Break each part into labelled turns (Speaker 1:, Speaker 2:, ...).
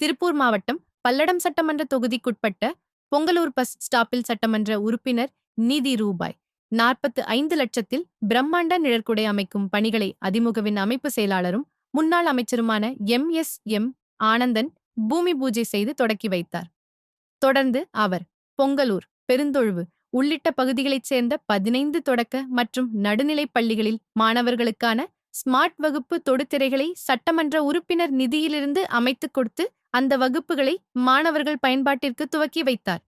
Speaker 1: திருப்பூர் மாவட்டம் பல்லடம் சட்டமன்ற தொகுதிக்குட்பட்ட பொங்கலூர் பஸ் ஸ்டாப்பில் சட்டமன்ற உறுப்பினர் நிதி ரூபாய். நாற்பத்து ஐந்து லட்சத்தில் பிரம்மாண்ட நிழற்குடை அமைக்கும் பணிகளை அதிமுகவின் அமைப்பு செயலாளரும் முன்னாள் அமைச்சருமான எம். எஸ். எம். ஆனந்தன் பூமி பூஜை செய்து தொடக்கி வைத்தார். தொடர்ந்து அவர் பொங்கலூர் பெருந்தொழுவு உள்ளிட்ட பகுதிகளைச் சேர்ந்த பதினைந்து தொடக்க மற்றும் நடுநிலைப் பள்ளிகளில் மாணவர்களுக்கான ஸ்மார்ட் வகுப்பு தொடுதிரைகளை சட்டமன்ற உறுப்பினர் நிதியிலிருந்து அமைத்துக் கொடுத்து அந்த வகுப்புகளை மாணவர்கள் பயன்பாட்டிற்கு துவக்கி வைத்தார்.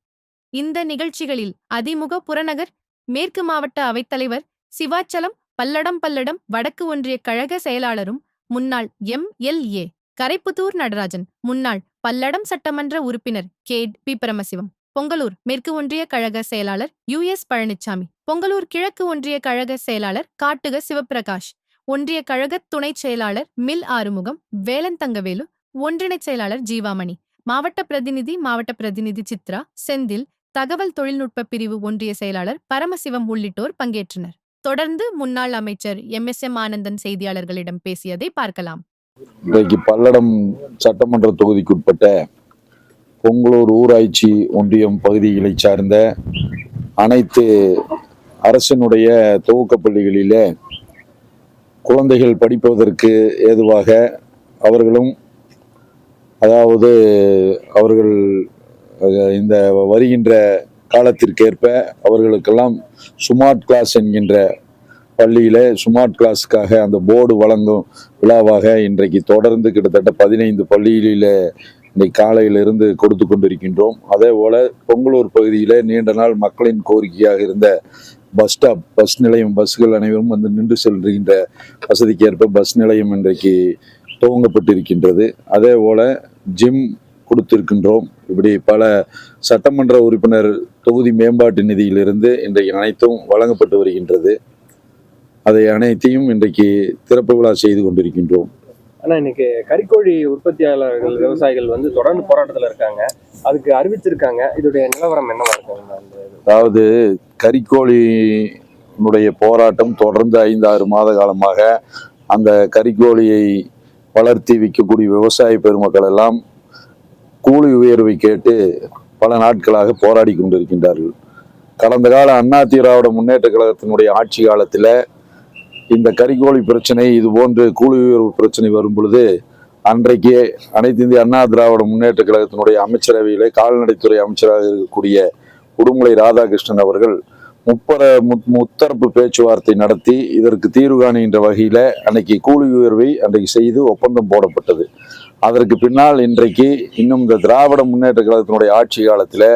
Speaker 1: இந்த நிகழ்ச்சிகளில் அதிமுக புறநகர் மேற்கு மாவட்ட அவைத்தலைவர் சிவாச்சலம் பல்லடம் பல்லடம் வடக்கு ஒன்றிய கழக செயலாளரும் முன்னாள் M L A Karaipputhur Natarajan முன்னாள் பல்லடம் சட்டமன்ற உறுப்பினர் கே. பி. பரமசிவம் பொங்கலூர் மேற்கு ஒன்றிய கழக செயலாளர் யு. எஸ். பழனிசாமி பொங்கலூர் கிழக்கு ஒன்றிய கழக செயலாளர் காட்டுக சிவபிரகாஷ் ஒன்றிய கழக துணைச் செயலாளர் மில் ஆறுமுகம் வேலன் தங்கவேலு ஒன்றிணைச் செயலாளர் ஜீவாமணி மாவட்ட பிரதிநிதி மாவட்ட பிரதிநிதி சித்ரா செந்தில் தகவல் தொழில்நுட்ப பிரிவு ஒன்றிய செயலாளர் பரமசிவம் உள்ளிட்டோர் பங்கேற்றனர். தொடர்ந்து முன்னாள் அமைச்சர் எம் எஸ் எம் ஆனந்தன் செய்தியாளர்களிடம் பேசியதை பார்க்கலாம்.
Speaker 2: இன்றைக்கு பல்லடம் சட்டமன்ற தொகுதிக்குட்பட்ட பொங்கலூர் ஊராட்சி ஒன்றியம் பகுதிகளைச் சார்ந்த அனைத்து அரசினுடைய துவக்க பள்ளிகளிலே குழந்தைகள் படிப்பதற்கு ஏதுவாக அவர்களும் அதாவது அவர்கள் இந்த வருகின்ற காலத்திற்கேற்ப அவர்களுக்கெல்லாம் ஸ்மார்ட் கிளாஸ் என்கின்ற பள்ளியில் ஸ்மார்ட் கிளாஸுக்காக அந்த போர்டு வழங்கும் விழாவாக இன்றைக்கு தொடர்ந்து கிட்டத்தட்ட பதினைந்து பள்ளிகளில் இன்னைக்கு காலையிலிருந்து கொடுத்து கொண்டிருக்கின்றோம். அதே போல பொங்கலூர் பகுதியில் நீண்ட நாள் மக்களின் கோரிக்கையாக இருந்த பஸ் ஸ்டாப் பஸ் நிலையம் பஸ்கள் அனைவரும் வந்து நின்று செல்கின்ற வசதிக்கேற்ப பஸ் நிலையம் இன்றைக்கு துவங்கப்பட்டிருக்கின்றது. அதே போல ஜிம் கொடுத்திருக்கின்றோம். இப்படி பல சட்டமன்ற உறுப்பினர் தொகுதி மேம்பாட்டு நிதியிலிருந்து இன்றைக்கு அனைத்தும் வழங்கப்பட்டு வருகின்றது. அதை அனைத்தையும் இன்றைக்கு திறப்பு விழா செய்து கொண்டிருக்கின்றோம்.
Speaker 3: ஆனா இன்னைக்கு கறிக்கோழி உற்பத்தியாளர்கள் விவசாயிகள் வந்து தொடர்ந்து போராட்டத்துல இருக்காங்க. அதுக்கு அறிவிச்சிருக்காங்க. இதோடைய நிலவரம் என்னவா இருக்கு அந்த இது?
Speaker 2: அதாவது கறிக்கோழியினுடைய போராட்டம் தொடர்ந்து ஐந்து ஆறு மாத காலமாக அந்த கறிக்கோழியை வளர்த்தி விற்கக்கூடிய விவசாய பெருமக்கள் எல்லாம் கூலி உயர்வை கேட்டு பல நாட்களாக போராடி கொண்டிருக்கின்றார்கள். கடந்த கால அண்ணா திராவிட முன்னேற்ற கழகத்தினுடைய ஆட்சி காலத்தில் இந்த கறிக்கோழி பிரச்சனை இது போன்று கூலி உயர்வு பிரச்சனை வரும் பொழுது அன்றைக்கே அனைத்து இந்திய அண்ணா திராவிட முன்னேற்ற கழகத்தினுடைய அமைச்சரவையிலே கால்நடைத்துறை அமைச்சராக இருக்கக்கூடிய உடுமலை ராதாகிருஷ்ணன் அவர்கள் முப்பர முத்- முத்தரப்பு பேச்சுவார்த்தை நடத்தி இதற்கு தீர்வு காணுகின்ற வகையில் அன்னைக்கு கூலி உயர்வை அன்றைக்கு செய்து ஒப்பந்தம் போடப்பட்டது. அதற்கு பின்னால் இன்றைக்கு இன்னும் இந்த திராவிட முன்னேற்ற கழகத்தினுடைய ஆட்சி காலத்தில்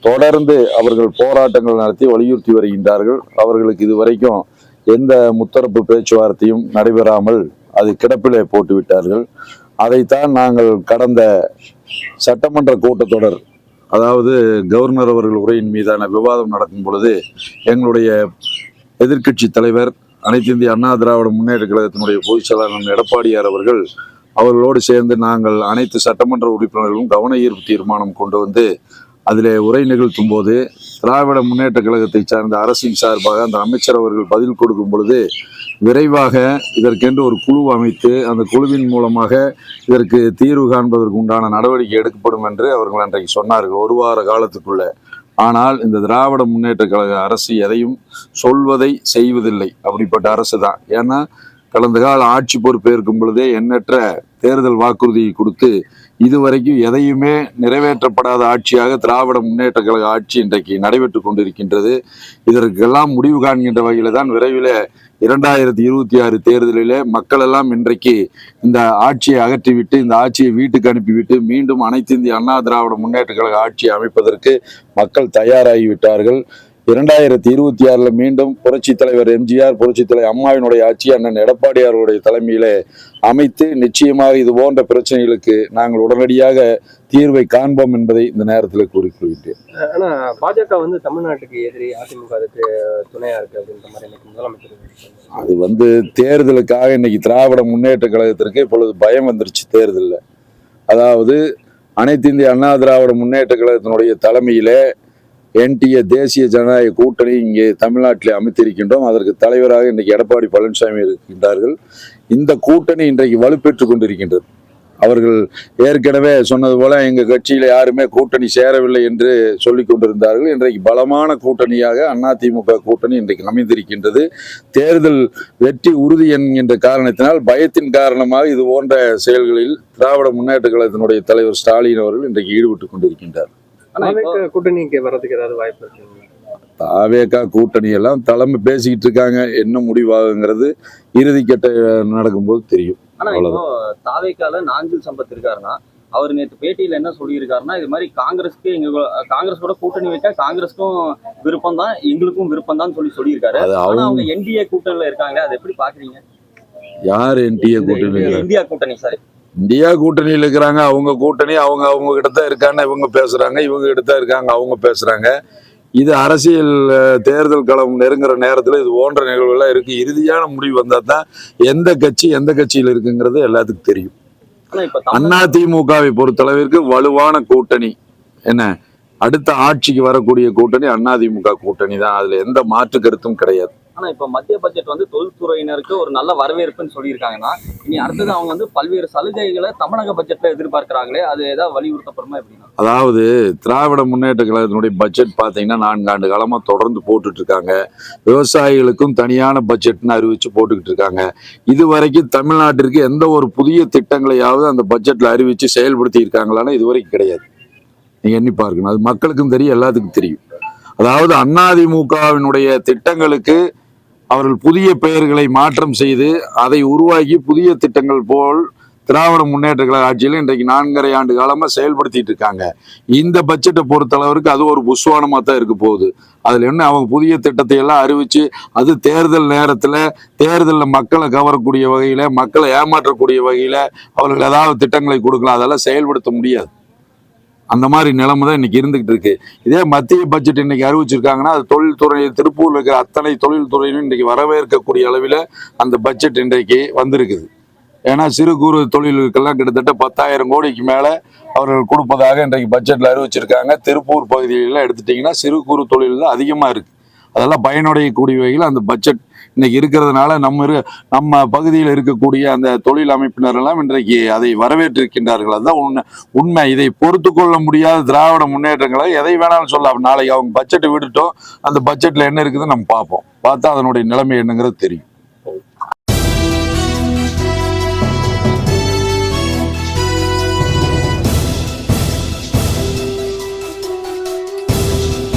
Speaker 2: தொடர்ந்து அவர்கள் போராட்டங்கள் நடத்தி வலியுறுத்தி வருகின்றார்கள். அவர்களுக்கு இதுவரைக்கும் எந்த முத்தரப்பு பேச்சுவார்த்தையும் நடைபெறாமல் அது கிடப்பிலே போட்டு விட்டார்கள் அதைத்தான் நாங்கள் கடந்த சட்டமன்ற கூட்டத்தொடர் அதாவது கவர்னர் அவர்கள் உரையின் மீதான விவாதம் நடக்கும் பொழுது எங்களுடைய எதிர்க்கட்சி தலைவர் அனைத்து இந்திய அண்ணா திராவிட முன்னேற்ற கழகத்தினுடைய பொதுச் செயலாளர் எடப்பாடியார் அவர்கள் அவர்களோடு சேர்ந்து நாங்கள் அனைத்து சட்டமன்ற உறுப்பினர்களும் கவன ஈர்ப்பு தீர்மானம் கொண்டு வந்து அதில் உரை நிகழ்த்தும் போது திராவிட முன்னேற்ற கழகத்தை சார்ந்த அரசின் சார்பாக அந்த அமைச்சர் அவர்கள் பதில் கொடுக்கும் பொழுது விரைவாக இதற்கென்று ஒரு குழு அமைத்து அந்த குழுவின் மூலமாக இதற்கு தீர்வு காண்பதற்கு உண்டான நடவடிக்கை எடுக்கப்படும் என்று அவர்கள் அன்றைக்கு சொன்னார்கள் ஒரு வார காலத்துக்குள்ள. ஆனால் இந்த திராவிட முன்னேற்ற கழக அரசு எதையும் சொல்வதை செய்வதில்லை. அப்படிப்பட்ட அரசு தான் ஏன்னா கடந்த கால ஆட்சி பொறுப்பேற்கும் பொழுதே எண்ணற்ற தேர்தல் வாக்குறுதியை கொடுத்து இதுவரைக்கும் எதையுமே நிறைவேற்றப்படாத ஆட்சியாக திராவிட முன்னேற்ற கழக ஆட்சி இன்றைக்கு நடைபெற்று கொண்டிருக்கின்றது. இதற்கெல்லாம் முடிவு காண்கின்ற வகையில் தான் விரைவில் இரண்டாயிரத்தி இருபத்தி ஆறு தேர்தலிலே மக்கள் எல்லாம் இன்றைக்கு இந்த ஆட்சியை அகற்றிவிட்டு இந்த ஆட்சியை வீட்டுக்கு அனுப்பிவிட்டு மீண்டும் அனைத்து இந்திய அண்ணா திராவிட முன்னேற்ற கழக ஆட்சியை அமைப்பதற்கு மக்கள் தயாராகிவிட்டார்கள். இரண்டாயிரத்தி இருபத்தி ஆறுல மீண்டும் புரட்சி தலைவர் எம்ஜிஆர் புரட்சி தலைவர் அம்மாவினுடைய ஆட்சி அண்ணன் எடப்பாடியாருடைய தலைமையிலே அமைத்து நிச்சயமாக இது போன்ற பிரச்சனைகளுக்கு நாங்கள் உடனடியாக தீர்வை காண்போம் என்பதை இந்த நேரத்தில் கூறிக்கொள்கின்றேன்
Speaker 3: ஆனா பாஜக வந்து தமிழ்நாட்டுக்கு எதிரி அதிமுக அதுக்கு துணையா இருக்கு அப்படின்ற மாதிரி முதலமைச்சர்.
Speaker 2: அது வந்து தேர்தலுக்காக இன்னைக்கு திராவிட முன்னேற்ற கழகத்திற்கு இப்பொழுது பயம் வந்துருச்சு தேர்தலில் அதாவது அனைத்து இந்திய அண்ணா திராவிட முன்னேற்ற கழகத்தினுடைய தலைமையிலே என்டிஏ தேசிய ஜனநாயக கூட்டணி இங்கே தமிழ்நாட்டில் அமைத்திருக்கின்றோம். அதற்கு தலைவராக இன்றைக்கு எடப்பாடி பழனிசாமி இருக்கின்றார்கள். இந்த கூட்டணி இன்றைக்கு வலுப்பெற்று கொண்டிருக்கின்றது. அவர்கள் ஏற்கனவே சொன்னது போல எங்கள் கட்சியில் யாருமே கூட்டணி சேரவில்லை என்று சொல்லி கொண்டிருந்தார்கள். இன்றைக்கு பலமான கூட்டணியாக அதிமுக கூட்டணி இன்றைக்கு அமைந்திருக்கின்றது. தேர்தல் வெற்றி உறுதி என்கின்ற காரணத்தினால் பயத்தின் காரணமாக இது போன்ற செயல்களில் திராவிட முன்னேற்ற கழகத்தினுடைய தலைவர் ஸ்டாலின் அவர்கள் இன்றைக்கு ஈடுபட்டு கொண்டிருக்கின்றார்.
Speaker 3: கூட்டணிக்கு வர்றதுக்கு ஏதாவது வாய்ப்பு இருக்குங்களா
Speaker 2: தாவேக்கா கூட்டணி எல்லாம் தலைமை பேசிக்கிட்டு இருக்காங்க. என்ன முடிவாகுங்கிறது இறுதிக்கட்ட நடக்கும்போது தெரியும்.
Speaker 4: தாவேக்கால நாஞ்சில் சம்பத் இருக்காருன்னா அவர் நேற்று பேட்டியில என்ன சொல்லியிருக்காருன்னா இது மாதிரி காங்கிரஸ்க்கு எங்க காங்கிரஸ் கூட கூட்டணி வைக்க காங்கிரஸ்க்கும் விருப்பம் தான் எங்களுக்கும் விருப்பம் தான் சொல்லி சொல்லியிருக்காரு. ஆனா
Speaker 2: அவங்க
Speaker 4: என்டிஏ கூட்டணியில இருக்காங்க அதை எப்படி பாக்குறீங்க?
Speaker 2: யார் என்டிஏ கூட்டணி
Speaker 4: இந்தியா கூட்டணி சார்
Speaker 2: இந்தியா கூட்டணியில் இருக்கிறாங்க. அவங்க கூட்டணி அவங்க அவங்க கிட்ட தான் இருக்காங்க. இவங்க பேசுறாங்க. இவங்க கிட்ட தான் இருக்காங்க. அவங்க பேசுறாங்க. இது அரசியல் தேர்தல் களம் நெருங்குற நேரத்தில் இது போன்ற நிகழ்வுகள்லாம் இருக்கு. இறுதியான முடிவு வந்தால் தான் எந்த கட்சி எந்த கட்சியில் இருக்குங்கிறது எல்லாத்துக்கும் தெரியும்.
Speaker 4: தமிழ்
Speaker 2: அதிமுகவை பொறுத்தளவிற்கு வலுவான கூட்டணி. என்ன? அடுத்த ஆட்சிக்கு வரக்கூடிய கூட்டணி அதிமுக கூட்டணி தான். அதுல எந்த மாற்று கருத்தும் கிடையாது.
Speaker 4: ஆனா இப்ப மத்திய பட்ஜெட் வந்து தொழில்துறையினருக்கு ஒரு நல்ல வரவேற்புன்னு சொல்லியிருக்காங்கன்னா இனி அடுத்தது அவங்க வந்து பல்வேறு சலுகைகளை தமிழக பட்ஜெட்ல எதிர்பார்க்கிறாங்களே அது ஏதாவது வலியுறுத்தப்படுமா எப்படின்னா?
Speaker 2: அதாவது திராவிட முன்னேற்ற கழகத்தினுடைய பட்ஜெட் பாத்தீங்கன்னா நான்கு ஆண்டு காலமா தொடர்ந்து போட்டுட்டு இருக்காங்க விவசாயிகளுக்கும் தனியான பட்ஜெட்னு அறிவிச்சு போட்டுக்கிட்டு இருக்காங்க இது வரைக்கும் தமிழ்நாட்டிற்கு எந்த ஒரு புதிய திட்டங்களையாவது அந்த பட்ஜெட்ல அறிவிச்சு செயல்படுத்தி இருக்காங்களான்னு இது வரைக்கும் கிடையாது. நீங்க எண்ணி பார்க்கணும். அது மக்களுக்கும் தெரியும் எல்லாத்துக்கும் தெரியும். அதாவது அதிமுகவினுடைய திட்டங்களுக்கு அவர்கள் புதிய பெயர்களை மாற்றம் செய்து அதை உருவாக்கி புதிய திட்டங்கள் போல் திராவிட முன்னேற்ற கழக ஆட்சியில் இன்றைக்கு நான்கரை ஆண்டு காலமாக செயல்படுத்திட்டு இருக்காங்க. இந்த பட்ஜெட்டை பொறுத்தளவிற்கு அது ஒரு புஸ்வானமாக தான் இருக்க போகுது. அதில் என்ன அவங்க புதிய திட்டத்தை எல்லாம் அறிவிச்சு அது தேர்தல் நேரத்தில் தேர்தலில் மக்களை கவரக்கூடிய வகையில் மக்களை ஏமாற்றக்கூடிய வகையில் அவர்கள் ஏதாவது திட்டங்களை கொடுக்கலாம். அதெல்லாம் செயல்படுத்த முடியாது. அந்த மாதிரி நிலைமை தான் இன்னைக்கு இருந்துகிட்டு இருக்கு. இதே மத்திய பட்ஜெட் இன்னைக்கு அறிவிச்சிருக்காங்கன்னா அது தொழில்துறை திருப்பூர்ல இருக்கிற அத்தனை தொழில்துறையிலும் இன்னைக்கு வரவேற்கக்கூடிய அளவில் அந்த பட்ஜெட் இன்றைக்கு வந்திருக்குது. ஏன்னா சிறு குறு தொழில்களுக்கெல்லாம் கிட்டத்தட்ட பத்தாயிரம் கோடிக்கு மேலே அவர்கள் கொடுப்பதாக இன்றைக்கு பட்ஜெட்டில் அறிவிச்சிருக்காங்க. திருப்பூர் பகுதியிலலாம் எடுத்துட்டிங்கன்னா சிறு குறு தொழில் தான் அதிகமாக இருக்குது அதெல்லாம் பயனடையக்கூடிய வகையில் அந்த பட்ஜெட் இன்னைக்கு இருக்கிறதுனால நம்ம நம்ம பகுதியில் இருக்கக்கூடிய அந்த தொழில் அமைப்பினர் எல்லாம் இன்றைக்கு அதை வரவேற்றிருக்கின்றார்கள். அதுதான் உண்மை. உண்மை. இதை பொறுத்து கொள்ள முடியாத திராவிட முன்னேற்றங்களை எதை வேணாலும் சொல்லலாம். நாளைக்கு அவங்க பட்ஜெட்டை விட்டுட்டோம். அந்த பட்ஜெட்டில் என்ன இருக்குதுன்னு நம்ம பார்ப்போம். பார்த்தா அதனுடைய நிலைமை என்னங்கிறது தெரியும்.